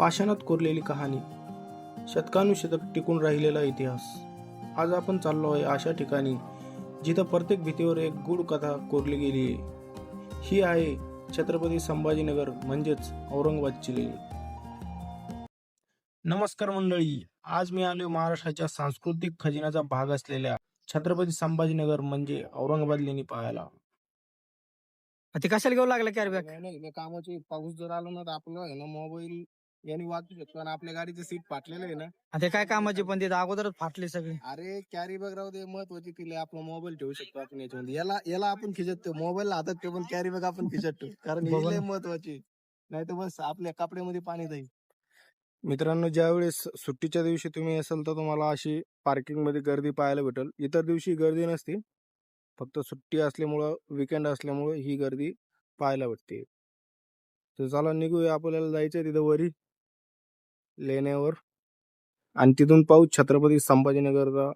पाषाणात कोरलेली कहाणी शतकानुशतक टिकून राहिलेला इतिहास. आज आपण चाललो आहे अशा ठिकाणी जिथं प्रत्येक भीतीवर एक गूढ कथा कोरली गेली आहे. ही आहे छत्रपती संभाजीनगर म्हणजेच औरंगाबादची लेणी. नमस्कार मंडळी आज मी आलो महाराष्ट्राच्या सांस्कृतिक खजिन्याचा भाग असलेल्या छत्रपती संभाजीनगर म्हणजे औरंगाबाद लेणी पाहायला. ते कशाला घेऊ लागला कॅरी बॅग नाही नाही कामाची पाऊस जर आला ना तर आपलं मोबाईल यांनी वाचू शकतो. आणि आपल्या गाडीचं सीट फाटलेलं आहे ना. ते काय कामाची पण ते अगोदरच फाटले सगळे. अरे कॅरी बॅग राहू दे महत्वाची तिला आपला मोबाईल ठेवू शकतो आपण याच्यामध्ये. याला याला आपण खिचत मोबाईल हातात ठेवू पण कॅरी बॅग आपण खिचत कारण ही लय. महत्वाची. नाही तर बस आपल्या कपड्यामध्ये पाणी जाईल. मित्रांनो ज्यावेळेस सुट्टीच्या दिवशी तुम्ही असाल तर तुम्हाला अशी पार्किंगमध्ये गर्दी पाहायला भेटेल. इतर दिवशी गर्दी नसते. फक्त सुट्टी असल्यामुळं विकेंड असल्यामुळं ही गर्दी पाहायला भेटते. तर चला निघूया. आपल्याला जायचं तिथं वरी. लेण्यावर. आणि तिथून पाहू छत्रपती संभाजीनगरचा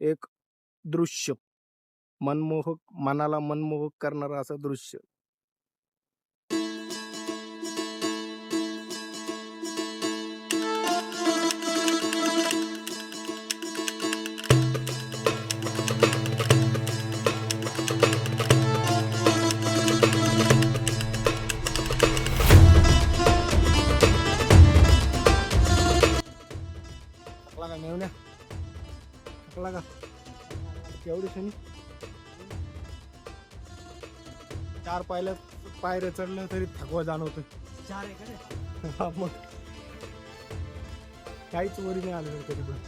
एक दृश्य. मनमोहक मनाला मनमोहक करणारं असं दृश्य. चार पायऱ्या पायऱ्या चढलं तरी थकवा जाणवतो चार आहे का? हा मग. काहीच वरी नाही आलं कधी पण.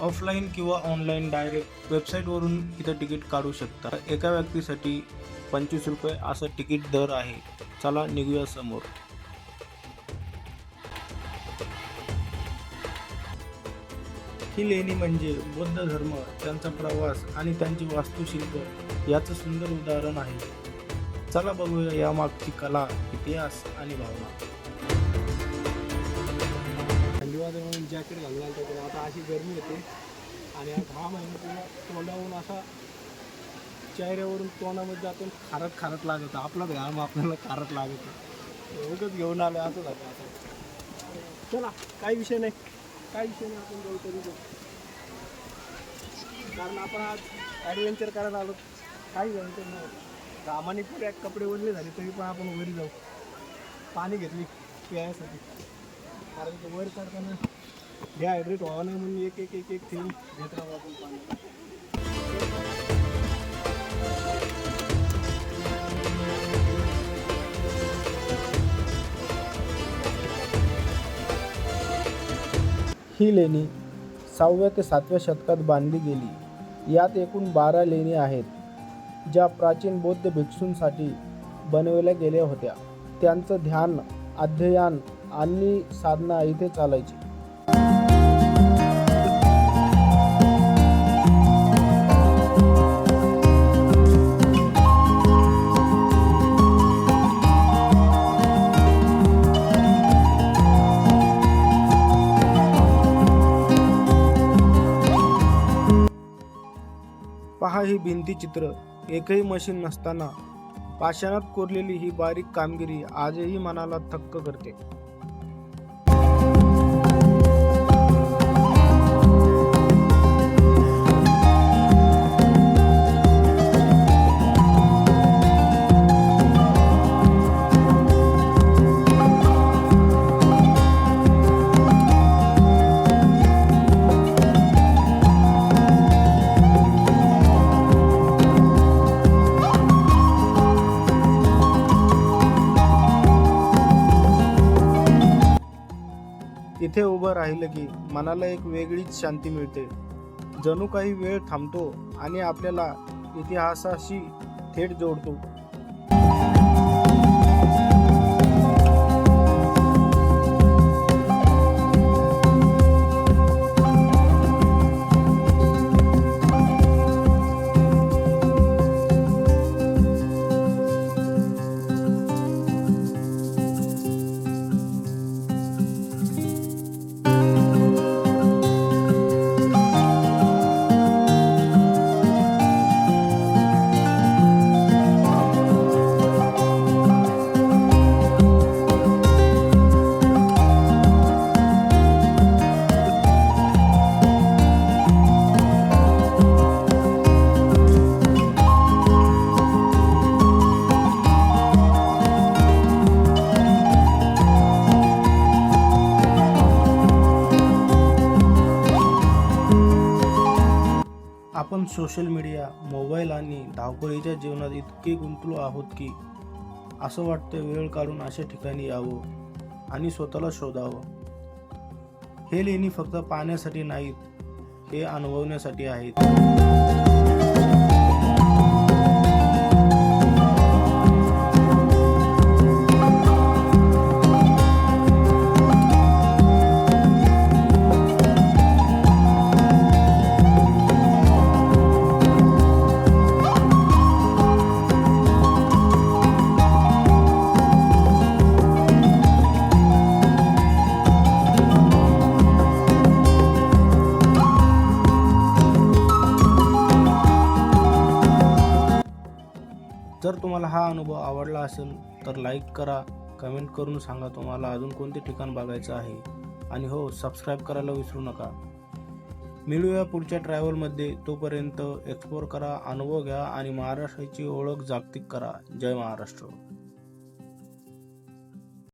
ऑफलाईन किंवा ऑनलाईन डायरेक्ट वेबसाईटवरून इथं तिकीट काढू शकता. एका व्यक्तीसाठी पंचवीस रुपये असं तिकीट दर आहे. चला निघूया समोर. ही लेणी म्हणजे बौद्ध धर्म त्यांचा प्रवास आणि त्यांची वास्तुशिल्प याचं सुंदर उदाहरण आहे. चला बघूया यामागची कला इतिहास आणि भावना. थंडी म्हणून जॅकेट घालून आलं आता अशी गरमी येते आणि हा घाम आहे पूर्ण तोंडावरून असा चेहऱ्यावरून तोंडामध्ये जातो खारट खारट लागत आपला घाम आपल्याला खारट लागत एवढंच घेऊन आलं असं झालं आता. चला काही विषय नाही. काही विषय नाही आपण जाऊ तरी जाऊ. कारण आपण आज ॲडव्हेंचर करायला आलो. काही ॲडव्हेंचर नाही. रामाने पुढे कपडे ओढले झाले तरी पण आपण वरी जाऊ. पाणी घेतली प्यायसाठी कारण की वर चढताना डिहायड्रेट व्हावं नाही म्हणून एक एक एक एक थेंब घेत राहू आपण पाणी. ही लेणी सहाव्या ते सातव्या शतकात बांधली गेली. यात एकूण बारा लेणी आहेत ज्या प्राचीन बौद्ध भिक्षूंसाठी बनवल्या गेल्या होत्या. त्यांचं ध्यान अध्ययन आणि साधना इथे चालायची. पहा ही भिंती चित्र. एकही मशीन नसताना पाषाणात कोरलेली ही बारीक कामगिरी आजही मनाला थक्क करते. इथे उभं राहिलं की मनाला एक वेगळीच शांती मिळते. जणू काही वेळ थांबतो आणि आपल्याला इतिहासाशी थेट जोडतो. आपण सोशल मीडिया मोबाईल आणि धावपळीच्या जीवनात इतके गुंतलो आहोत की असं वाटतं वेळ काढून अशा ठिकाणी यावं आणि स्वतःला शोधावं. हे लेणी फक्त पाहण्यासाठी नाहीत हे अनुभवण्यासाठी आहेत. जर तुम्हाला हा अनुभव आवडला असेल तर लाईक करा कमेंट करून सांगा तुम्हाला अजून कोणते ठिकाण बघायचं आहे. आणि हो सबस्क्राईब करायला विसरू नका. मिळूया पुढच्या ट्रॅव्हलमध्ये तोपर्यंत एक्सप्लोर करा अनुभव घ्या आणि महाराष्ट्राची ओळख जागतिक करा. जय महाराष्ट्र.